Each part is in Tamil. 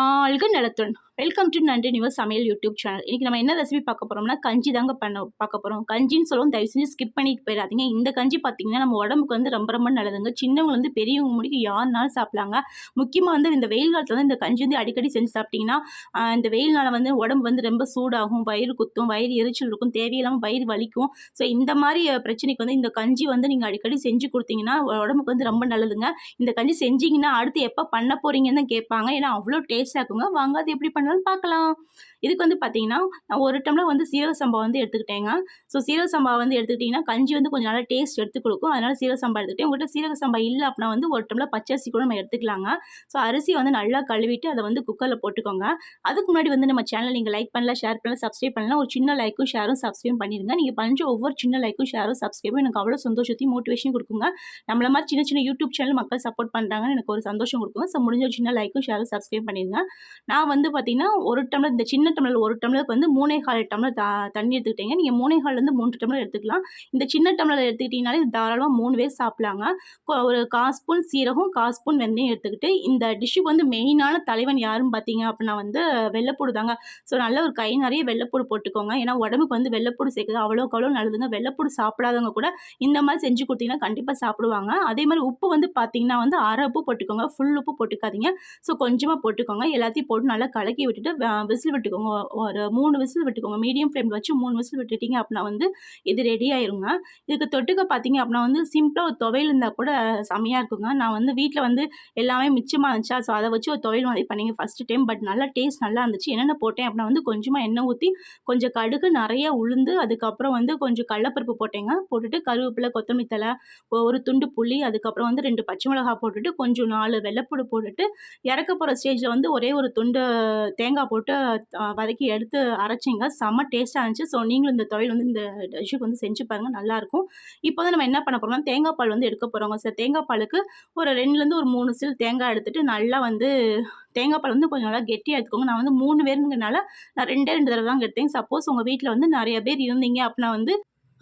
ஆழ்க நலத்துடன். வெல்கம் டு நன்றி நியூஸ் சமையல் யூடியூப் சேனல் இன்றைக்கி நம்ம என்ன ரெசிபி பார்க்க போகிறோம்னா கஞ்சி தாங்க பண்ண பார்க்க போகிறோம் கஞ்சின்னு சொல்லுவோம் தயவு செஞ்சு ஸ்கிப் பண்ணிட்டு போயிடாதீங்க. இந்த கஞ்சி பார்த்தீங்கன்னா நம்ம உடம்புக்கு வந்து ரொம்ப ரொம்ப நல்லதுங்க. சின்னவங்க வந்து பெரியவங்க முடிக்கு யாருனாலும் சாப்பிடலாங்க. முக்கியமாக வந்து இந்த வெயில் காலத்தில் வந்து இந்த கஞ்சி வந்து அடிக்கடி செஞ்சு சாப்பிட்டிங்கன்னா இந்த வெயில்னால வந்து உடம்பு வந்து ரொம்ப சூடாகும். வயிறு குத்தும் வயிறு எரிச்சல் இருக்கும் தேவையில்லாமல் வயிறு வலிக்கும். ஸோ இந்த மாதிரி பிரச்சனைக்கு வந்து இந்த கஞ்சி வந்து நீங்கள் அடிக்கடி செஞ்சு கொடுத்தீங்கன்னா உடம்புக்கு வந்து ரொம்ப நல்லதுங்க. இந்த கஞ்சி செஞ்சிங்கன்னா அடுத்து எப்போ பண்ண போகிறீங்கன்னு கேட்பாங்க. ஏன்னா அவ்வளோ டேஸ்ட்டாக இருக்குங்க. வாங்க அது எப்படி பண்ணாலும் பார்க்கலாம் இதுக்கு வந்து பார்த்தீங்கன்னா நான் ஒரு டம்ளர் வந்து சீரக சம்பா வந்து எடுத்துக்கிட்டேங்க. ஸோ சீரக சம்பா வந்து எடுத்துக்கிட்டிங்கன்னா கஞ்சி வந்து கொஞ்சம் நல்லா டேஸ்ட் எடுத்து கொடுக்கும். அதனால் சீரக சம்பா எடுத்துக்கிட்டேன். உங்கள்கிட்ட சீரக சம்பா இல்லை அப்படின்னா வந்து ஒரு டம்ளர் பச்சரிசி கூட நம்ம எடுத்துக்கலாங்க. ஸோ அரிசி வந்து நல்லா கழுவிட்டு அதை வந்து குக்கரில் போட்டுக்கோங்க. அதுக்கு முன்னாடி வந்து நம்ம சேனல் நீங்கள் லைக் பண்ணல ஷேர் பண்ணல சப்ஸ்கிரைப் பண்ணலாம். ஒரு சின்ன லைக்கும் ஷேரும் சப்ஸ்கிரைப் பண்ணிடுங்க. நீங்கள் பண்ணுற ஒவ்வொரு சின்ன லைக்கும் ஷேரும் சப்ஸ்கிரைபும் எனக்கு அவ்வளோ சந்தோஷத்தையும் மோட்டிவேஷன் கொடுக்குங்க. நம்மள மாதிரி சின்ன சின்ன யூடியூப் சேனல் மக்கள் சப்போர்ட் பண்ணுறாங்கன்னு எனக்கு ஒரு சந்தோஷம் கொடுக்குங்க. ஸோ முடிஞ்ச ஒரு சின்ன லைக்கும் ஷேரும் சப்ஸ்கிரைப் பண்ணிடுங்க. நான் வந்து பார்த்தீங்கன்னா ஒரு டம்ளர் இந்த சின்ன டம்ளர் ஒரு டம்ளருக்கு வந்து மூணே கால் டம்ளர் த தண்ணி எடுத்துக்கிட்டீங்க. நீங்கள் மூணே கால்லேருந்து மூன்று டம்ளர் எடுத்துக்கலாம். இந்த சின்ன டம்ளர் எடுத்துக்கிட்டிங்கனாலே தாராளமாக மூணு பேர் சாப்பிட்லாங்க. ஒரு கால் ஸ்பூன் சீரகம் கால் ஸ்பூன் வெந்தயம் எடுத்துக்கிட்டு இந்த டிஷ்ஷுக்கு வந்து மெயினான தலைவன் யாருன்னு பார்த்தீங்க அப்படின்னா வந்து வெள்ளைப்பூடு தாங்க. ஸோ நல்ல ஒரு கை நிறைய வெள்ளைப்பூடு போட்டுக்கோங்க. ஏன்னா உடம்புக்கு வந்து வெள்ளைப்பூடு சேர்க்குது. அவ்வளோக்கு அவ்வளோ நல்லதுங்க. வெள்ளைப்பூடு சாப்பிடாதவங்க கூட இந்த மாதிரி செஞ்சு கொடுத்தீங்கன்னா கண்டிப்பாக சாப்பிடுவாங்க. அதே மாதிரி உப்பு வந்து பார்த்தீங்கன்னா வந்து அரை உப்பு போட்டுக்கோங்க. ஃபுல் உப்பு போட்டுக்காதீங்க. ஸோ கொஞ்சமாக போட்டுக்கோங்க. எல்லாத்தையும் போட்டு நல்லா கலக்கி விட்டுட்டு விசில் விட்டுக்கோங்க. ஒரு மூணு விசில் விட்டுக்கோங்க. மீடியம் ஃப்ளேமில் வச்சு மூணு விசில் விட்டுட்டிங்க அப்படின்னா வந்து இது ரெடி ஆயிருங்க. இதுக்கு தொட்டுக்க பார்த்தீங்க அப்படின்னா வந்து சிம்பிளாக ஒரு துவையல் இருந்தால் கூட செமையாக இருக்குங்க. நான் வந்து வீட்டில் வந்து எல்லாமே மிச்சமாக இருந்துச்சா? ஸோ அதை வச்சு ஒரு துவையல் மாதிரி பண்ணிங்க ஃபஸ்ட்டு டைம் பட் நல்லா டேஸ்ட் நல்லா இருந்துச்சு. என்னென்ன போட்டேன் அப்படின்னா வந்து கொஞ்சமாக எண்ணெய் ஊற்றி கொஞ்சம் கடுகு நிறைய உளுந்து அதுக்கப்புறம் வந்து கொஞ்சம் கடலப்பருப்பு போட்டேங்க. போட்டுட்டு கருவேப்பிலை கொத்தமல்லி தலை ஒரு துண்டு புளி அதுக்கப்புறம் வந்து ரெண்டு பச்சை மிளகா போட்டுட்டு கொஞ்சம் நாலு வெள்ளைப்பூடு போட்டுட்டு இறக்க போகிற ஸ்டேஜில் வந்து ஒரே ஒரு துண்டு தேங்காய் போட்டு வதக்கி எடுத்து அரைச்சிங்க. செம்ம டேஸ்ட்டாக இருந்துச்சு. ஸோ நீங்களும் இந்த தொழில் வந்து இந்த டிஷ்ஷுக்கு வந்து செஞ்சு பாருங்கள் நல்லாயிருக்கும் இப்போ வந்து நம்ம என்ன பண்ண போகிறோம்னா தேங்காய் பால் வந்து எடுக்க போகிறோங்க சார் தேங்காய் பாலுக்கு ஒரு ரெண்டுலேருந்து ஒரு மூணு சில் தேங்காய் எடுத்துகிட்டு நல்லா வந்து தேங்காய் பால் வந்து கொஞ்சம் நல்லா கெட்டியாக எடுத்துக்கோங்க. நான் வந்து மூணு பேருங்கிறனால நான் ரெண்டே ரெண்டு தடவை தான் எடுத்தேன். சப்போஸ் உங்கள் வீட்டில் வந்து நிறைய பேர் இருந்தீங்க அப்படின்னா வந்து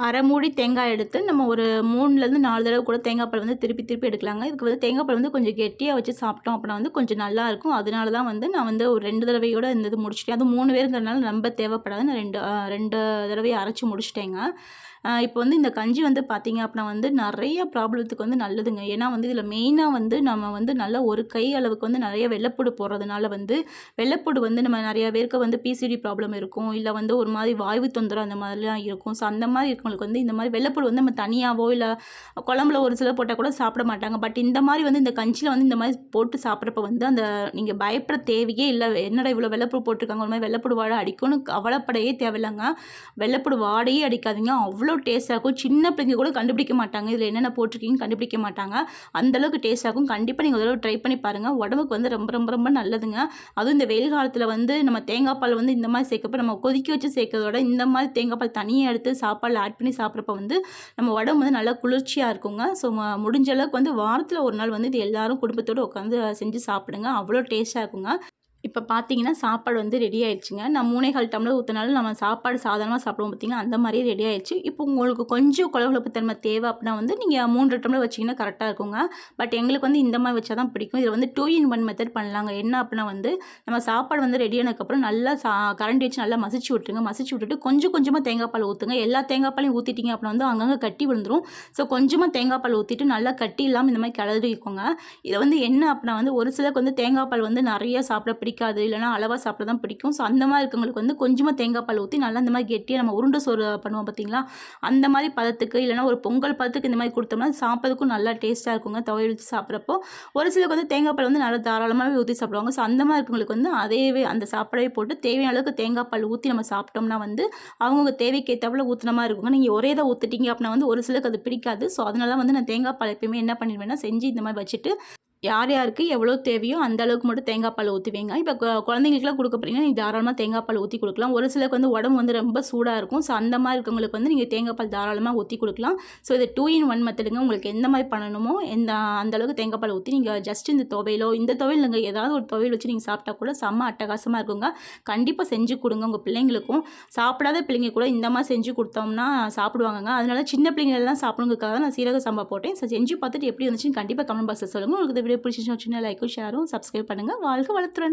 அரை மூடி தேங்காய் எடுத்து நம்ம ஒரு மூணுலேருந்து நாலு தடவை கூட தேங்காய் பழம் வந்து திருப்பி திருப்பி எடுக்கலாங்க. இதுக்கு வந்து தேங்காய் பழம் வந்து கொஞ்சம் கெட்டியாக வச்சு சாப்பிட்டோம் அப்படின்னா வந்து கொஞ்சம் நல்லாயிருக்கும் அதனால தான் வந்து நான் வந்து ஒரு ரெண்டு தடவையோட இந்த இது முடிச்சிட்டேன். அது மூணு பேருங்கிறனால ரொம்ப தேவைப்படாது. நான் ரெண்டு ரெண்டு தடவையை அரைச்சி முடிச்சிட்டேங்க. இப்போ வந்து இந்த கஞ்சி வந்து பார்த்திங்க அப்படின்னா வந்து நிறைய ப்ராப்ளத்துக்கு வந்து நல்லதுங்க. ஏன்னா வந்து இதில் மெயினாக வந்து நம்ம வந்து நல்ல ஒரு கை அளவுக்கு வந்து நிறைய வெள்ளைப்பூடு போடுறதுனால வந்து வெள்ளைப்பூடு வந்து நம்ம நிறைய பேருக்கு வந்து பிசிடி ப்ராப்ளம் இருக்கும். இல்லை வந்து ஒரு மாதிரி வாய்வு தொந்தரம் அந்த மாதிரிலாம் இருக்கும். ஸோ அந்த மாதிரி இருக்கும். இருக்கவங்களுக்கு வந்து இந்த மாதிரி வெள்ளைப்பூடு வந்து நம்ம தனியாகவோ இல்லை குழம்புல ஒரு சில போட்டால் கூட சாப்பிட மாட்டாங்க. பட் இந்த மாதிரி வந்து இந்த கஞ்சியில் வந்து இந்த மாதிரி போட்டு சாப்பிட்றப்ப வந்து அந்த நீங்கள் பயப்பட தேவையே இல்லை. என்னடா இவ்வளோ வெள்ளைப்பூடு போட்டிருக்காங்க ஒரு மாதிரி வெள்ளைப்பூடு வாடை அடிக்கும்னு கவலைப்படையே தேவையில்லைங்க. வெள்ளைப்பூடு வாடையே அடிக்காதீங்க. அவ்வளோ டேஸ்ட்டாக இருக்கும். சின்ன பிள்ளைங்க கூட கண்டுபிடிக்க மாட்டாங்க. இதில் என்னென்ன போட்டிருக்கீங்கன்னு கண்டுபிடிக்க மாட்டாங்க. அந்தளவுக்கு டேஸ்ட்டாக இருக்கும். கண்டிப்பாக நீங்கள் ஒரு ட்ரை பண்ணி பாருங்கள் உடம்புக்கு வந்து ரொம்ப ரொம்ப ரொம்ப நல்லதுங்க. அதுவும் இந்த வெயில் காலத்தில் வந்து நம்ம தேங்காய் பால் வந்து இந்த மாதிரி சேர்க்கப்போ நம்ம கொதிக்க வச்சு சேர்க்கறதோட இந்த மாதிரி தேங்காய் பால் தனியாக எடுத்து சாப்பாடில் ஆட் பண்ணி சாப்பிட்றப்ப வந்து நம்ம உடம்பு வந்து நல்லா குளிர்ச்சியாக இருக்குங்க. ஸோ முடிஞ்ச அளவுக்கு வந்து வாரத்தில் ஒரு நாள் வந்து இது எல்லோரும் குடும்பத்தோடு உட்காந்து செஞ்சு சாப்பிடுங்க. அவ்வளோ டேஸ்ட்டாக இருக்குங்க. இப்போ பார்த்தீங்கன்னா சாப்பாடு வந்து ரெடி ஆயிடுச்சுங்க. நான் மூணே கால் டம்ளர் ஊற்றினாலும் நம்ம சாப்பாடு சாதாரணமாக சாப்பிடுவோம் பார்த்தீங்கன்னா அந்த மாதிரியே ரெடி ஆயிடுச்சு. இப்போ உங்களுக்கு கொஞ்சம் குழகுழப்பு தன்மை தேவை அப்படின்னா வந்து நீங்கள் மூன்று டம்ளர் வச்சிங்கன்னா கரெக்டாக இருக்குங்க. பட் எங்களுக்கு வந்து இந்த மாதிரி வச்சா தான் பிடிக்கும். இதில் வந்து டூ இன் ஒன் மெத்தட் பண்ணலாங்க. என்ன அப்படின்னா வந்து நம்ம சாப்பாடு வந்து ரெடி ஆனதுக்கப்புறம் நல்லா சா கரண்டி வச்சு நல்லா மசிச்சு விட்டுருங்க. மசிச்சு விட்டுட்டு கொஞ்சம் கொஞ்சமாக தேங்காய் பால் ஊற்றுங்க எல்லா தேங்காய் பாலையும் ஊற்றிட்டீங்க அப்படின்னா வந்து அங்கங்கே கட்டி விழுந்துடும் ஸோ கொஞ்சமாக தேங்காய் பால் ஊற்றிட்டு நல்லா கட்டி இல்லாமல் இந்த மாதிரி கிளறிக்கோங்க. இதை வந்து என்ன அப்படின்னா வந்து ஒரு சிலருக்கு வந்து தேங்காய் பால் வந்து நிறைய சாப்பிட பிடிக்கும். பிடிக்காது இல்லைனா அளவாக சாப்பிட தான் பிடிக்கும். ஸோ அந்த மாதிரி இருக்கவங்களுக்கு வந்து கொஞ்சமாக தேங்காய் பால் ஊற்றி நல்லா இந்த மாதிரி கெட்டியாக நம்ம உருண்டை சோறு பண்ணுவோம் பார்த்தீங்களா அந்த மாதிரி பதத்துக்கு இல்லைனா ஒரு பொங்கல் பதத்துக்கு இந்த மாதிரி கொடுத்தோம்னா சாப்பிட்றதுக்கும் நல்லா டேஸ்ட்டாக இருக்குங்க துவையல் வச்சு சாப்பிட்றப்போ. ஒரு சிலருக்கு வந்து தேங்காய் பால் வந்து நல்லா தாராளமாகவே ஊற்றி சாப்பிடுவாங்க. ஸோ அந்த மாதிரி இருக்கவங்களுக்கு வந்து அதேவே அந்த சாப்பாடவே போட்டு தேவையான அளவுக்கு தேங்காய் பால் ஊற்றி நம்ம சாப்பிட்டோம்னா வந்து அவங்கவுங்க தேவைக்கு ஊற்றின மாதிரி இருக்குங்க. நீங்கள் ஒரே தான் ஊற்றிட்டீங்க அப்படின்னா வந்து ஒரு சிலருக்கு அது பிடிக்காது. ஸோ அதனால வந்து நான் தேங்காய் பால் எப்பயுமே என்ன பண்ணிடுவேன்னா செஞ்சு இந்த மாதிரி வச்சுட்டு யார் யாருக்கு எவ்வளோ தேவையோ அந்த அளவுக்கு மட்டும் தேங்காய் பால் ஊற்றுவீங்க இப்போ குழந்தைங்களுக்குலாம் கொடுக்க போகிறீங்கன்னா நீங்கள் தாராளமாக தேங்காய் பால் ஊற்றி கொடுக்கலாம். ஒரு சிலருக்கு வந்து உடம்பு வந்து ரொம்ப சூடாக இருக்கும். ஸோ அந்த மாதிரி இருக்கவங்களுக்கு வந்து நீங்கள் தேங்காய் பால் தாராளமாக ஊற்றி கொடுக்கலாம். ஸோ இது டூ இன் ஒன் மெத்தடுங்க உங்களுக்கு எந்த மாதிரி பண்ணணுமோ எந்த அந்த அளவுக்கு தேங்காய் பால் ஊற்றி நீங்கள் ஜஸ்ட் இந்த துவையிலோ இந்த துவையில் நீங்கள் ஏதாவது ஒரு துவையில் வச்சு நீங்கள் சாப்பிட்டா கூட செம்ம அட்டகாசமாக இருக்குங்க. கண்டிப்பாக செஞ்சு கொடுங்க உங்கள் பிள்ளைங்களுக்கும். சாப்பிடாத பிள்ளைங்க கூட இந்த மாதிரி செஞ்சு கொடுத்தோம்னா சாப்பிடுவாங்க அதனால சின்ன பிள்ளைங்களெல்லாம் சாப்பிடுங்கிறதுக்காக நான் சீரக சம்பா போட்டேன். ஸோ செஞ்சு பார்த்துட்டு எப்படி வந்துச்சுன்னு கண்டிப்பாக கமெண்ட் பாக்ஸில் சொல்லுங்கள் உங்களுக்கு வீடியோ பிடிச்சிச்சுன்னா சின்ன லைக்கும் ஷேரும் சப்ஸ்கிரைப் பண்ணுங்கள் வாழ்க்கை வளர்த்துறேன்